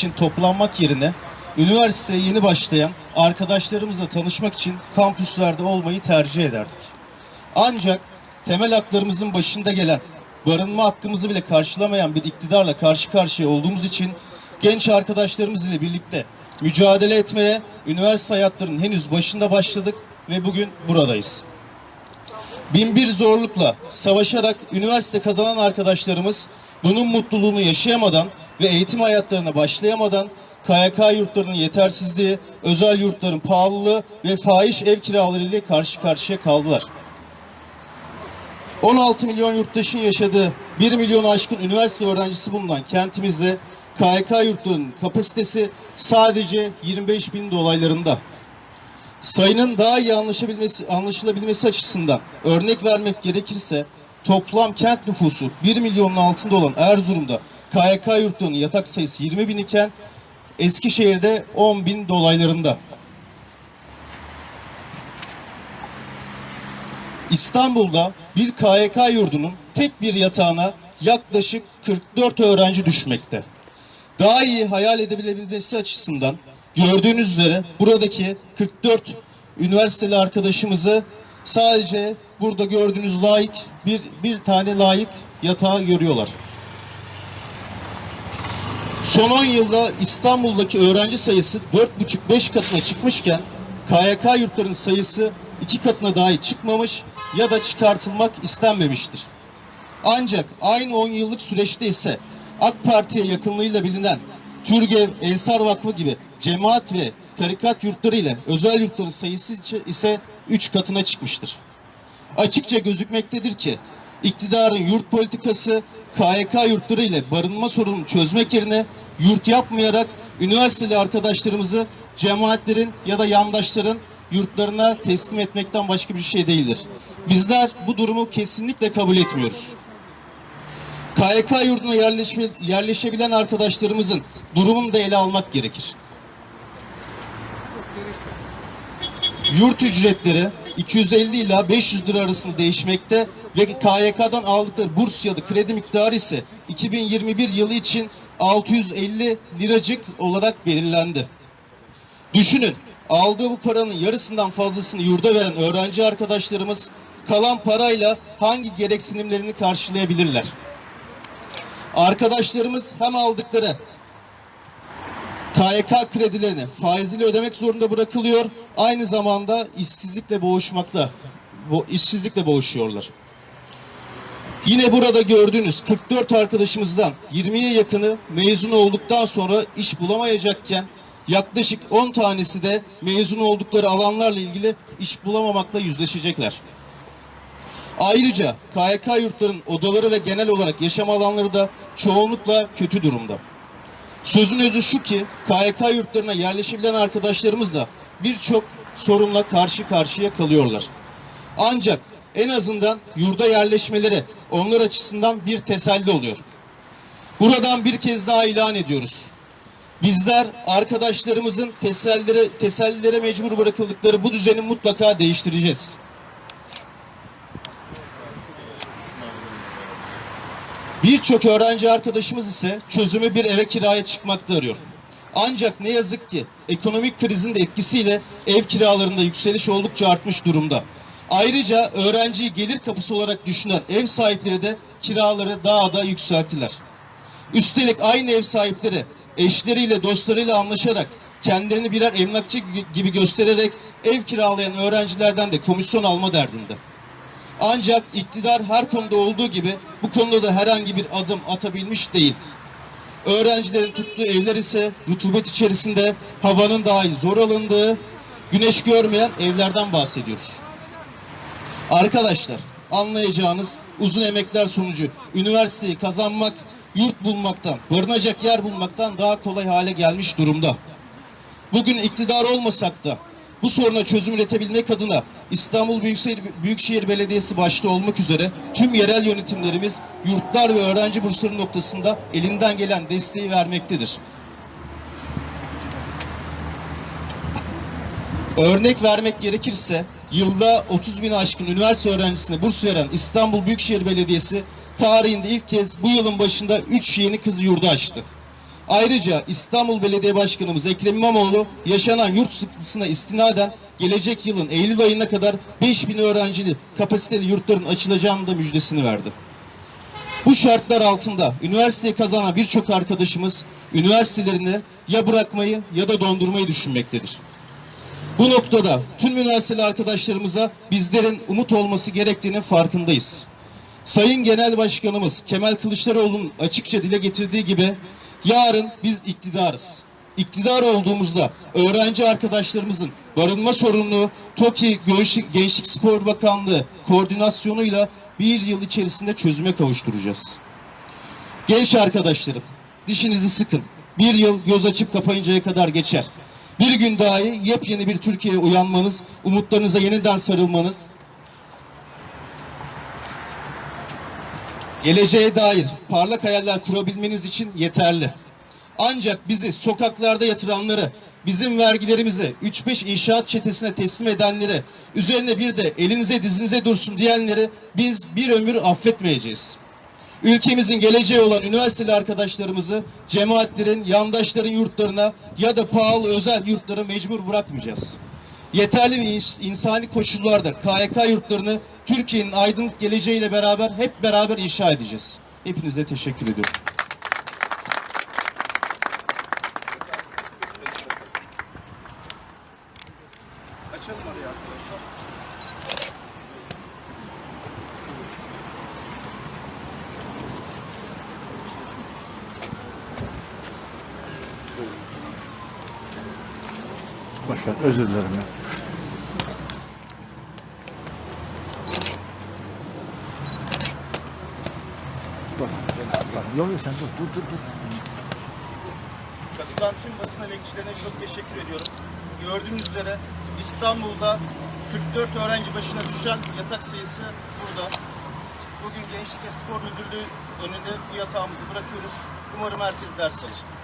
için toplanmak yerine üniversiteye yeni başlayan arkadaşlarımızla tanışmak için kampüslerde olmayı tercih ederdik. Ancak temel haklarımızın başında gelen, barınma hakkımızı bile karşılamayan bir iktidarla karşı karşıya olduğumuz için genç arkadaşlarımız ile birlikte mücadele etmeye üniversite hayatlarının henüz başında başladık ve bugün buradayız. Binbir zorlukla savaşarak üniversite kazanan arkadaşlarımız bunun mutluluğunu yaşayamadan ve eğitim hayatlarına başlayamadan KYK yurtlarının yetersizliği, özel yurtların pahalılığı ve fahiş ev kiraları ile karşı karşıya kaldılar. 16 milyon yurttaşın yaşadığı 1 milyonu aşkın üniversite öğrencisi bulunan kentimizde KYK yurtlarının kapasitesi sadece 25 bin dolaylarında. Sayının daha iyi anlaşabilmesi, anlaşılabilmesi açısından örnek vermek gerekirse toplam kent nüfusu 1 milyonun altında olan Erzurum'da KYK yurtlarının yatak sayısı 20 bin iken Eskişehir'de 10 bin dolaylarında. İstanbul'da bir KYK yurdunun tek bir yatağına yaklaşık 44 öğrenci düşmekte. Daha iyi hayal edebilmesi açısından gördüğünüz üzere buradaki 44 üniversiteli arkadaşımızı sadece burada gördüğünüz layık bir, bir tane layık yatağı görüyorlar. Son 10 yılda İstanbul'daki öğrenci sayısı 4,5-5 katına çıkmışken KYK yurtlarının sayısı iki katına dahi çıkmamış ya da çıkartılmak istenmemiştir. Ancak aynı 10 yıllık süreçte ise AK Parti'ye yakınlığıyla bilinen Türgev, Ensar Vakfı gibi cemaat ve tarikat yurtları ile özel yurtların sayısı ise 3 katına çıkmıştır. Açıkça gözükmektedir ki iktidarın yurt politikası KYK yurtları ile barınma sorununu çözmek yerine yurt yapmayarak üniversiteli arkadaşlarımızı cemaatlerin ya da yandaşların yurtlarına teslim etmekten başka bir şey değildir. Bizler bu durumu kesinlikle kabul etmiyoruz. KYK yurduna yerleşme, yerleşebilen arkadaşlarımızın durumunu da ele almak gerekir. Yurt ücretleri 250 ila 500 lira arasında değişmekte ve KYK'dan aldıkları burs ya da kredi miktarı ise 2021 yılı için 650 liracık olarak belirlendi. Düşünün, aldığı bu paranın yarısından fazlasını yurda veren öğrenci arkadaşlarımız kalan parayla hangi gereksinimlerini karşılayabilirler? Arkadaşlarımız hem aldıkları KYK kredilerini faiziyle ödemek zorunda bırakılıyor. Aynı zamanda işsizlikle boğuşmakta. İşsizlikle boğuşuyorlar. Yine burada gördüğünüz 44 arkadaşımızdan 20'ye yakını mezun olduktan sonra iş bulamayacakken yaklaşık 10 tanesi de mezun oldukları alanlarla ilgili iş bulamamakla yüzleşecekler. Ayrıca KYK yurtların odaları ve genel olarak yaşam alanları da çoğunlukla kötü durumda. Sözün özü şu ki KYK yurtlarına yerleşebilen arkadaşlarımız da birçok sorunla karşı karşıya kalıyorlar. Ancak en azından yurda yerleşmeleri onlar açısından bir teselli oluyor. Buradan bir kez daha ilan ediyoruz. Bizler arkadaşlarımızın tesellilere, tesellilere mecbur bırakıldıkları bu düzeni mutlaka değiştireceğiz. Birçok öğrenci arkadaşımız ise çözümü bir eve kiraya çıkmakta arıyor. Ancak ne yazık ki ekonomik krizin de etkisiyle ev kiralarında yükseliş oldukça artmış durumda. Ayrıca öğrenciyi gelir kapısı olarak düşünen ev sahipleri de kiraları daha da yükselttiler. Üstelik aynı ev sahipleri eşleriyle dostlarıyla anlaşarak kendilerini birer emlakçı gibi göstererek ev kiralayan öğrencilerden de komisyon alma derdinde. Ancak iktidar her konuda olduğu gibi bu konuda da herhangi bir adım atabilmiş değil. Öğrencilerin tuttuğu evler ise rutubet içerisinde havanın dahi zor alındığı, güneş görmeyen evlerden bahsediyoruz. Arkadaşlar anlayacağınız uzun emekler sonucu üniversiteyi kazanmak, yurt bulmaktan, barınacak yer bulmaktan daha kolay hale gelmiş durumda. Bugün iktidar olmasak da bu soruna çözüm üretebilmek adına İstanbul Büyükşehir, Büyükşehir Belediyesi başta olmak üzere tüm yerel yönetimlerimiz yurtlar ve öğrenci bursları noktasında elinden gelen desteği vermektedir. Örnek vermek gerekirse yılda 30 bin aşkın üniversite öğrencisine burs veren İstanbul Büyükşehir Belediyesi tarihinde ilk kez bu yılın başında 3 yeni kızı yurdu açtı. Ayrıca İstanbul Belediye Başkanımız Ekrem İmamoğlu yaşanan yurt sıkıntısına istinaden gelecek yılın Eylül ayına kadar 5000 öğrencili kapasiteli yurtların açılacağını da müjdesini verdi. Bu şartlar altında üniversiteyi kazanan birçok arkadaşımız üniversitelerini ya bırakmayı ya da dondurmayı düşünmektedir. Bu noktada tüm üniversiteli arkadaşlarımıza bizlerin umut olması gerektiğinin farkındayız. Sayın Genel Başkanımız Kemal Kılıçdaroğlu'nun açıkça dile getirdiği gibi yarın biz iktidarız. İktidar olduğumuzda öğrenci arkadaşlarımızın barınma sorununu TOKİ Gençlik, Spor Bakanlığı koordinasyonuyla bir yıl içerisinde çözüme kavuşturacağız. Genç arkadaşlarım, dişinizi sıkın. Bir yıl göz açıp kapayıncaya kadar geçer. Bir gün dahi yepyeni bir Türkiye'ye uyanmanız, umutlarınıza yeniden sarılmanız, geleceğe dair parlak hayaller kurabilmeniz için yeterli. Ancak bizi sokaklarda yatıranları, bizim vergilerimizi 3-5 inşaat çetesine teslim edenleri, üzerine bir de elinize dizinize dursun diyenleri biz bir ömür affetmeyeceğiz. Ülkemizin geleceği olan üniversiteli arkadaşlarımızı cemaatlerin, yandaşların yurtlarına ya da pahalı özel yurtlara mecbur bırakmayacağız. Yeterli ve ins- insani koşullarda KYK yurtlarını Türkiye'nin aydınlık geleceğiyle beraber hep beraber inşa edeceğiz. Hepinize teşekkür ediyorum. Başkan özür dilerim ya. Bak, yok yok sen dur, dur, dur, dur. Katılan tüm basın emekçilerine çok teşekkür ediyorum. Gördüğünüz üzere İstanbul'da 44 öğrenci başına düşen yatak sayısı burada. Bugün Gençlik ve Spor Müdürlüğü önünde bu yatağımızı bırakıyoruz. Umarım herkes ders alır.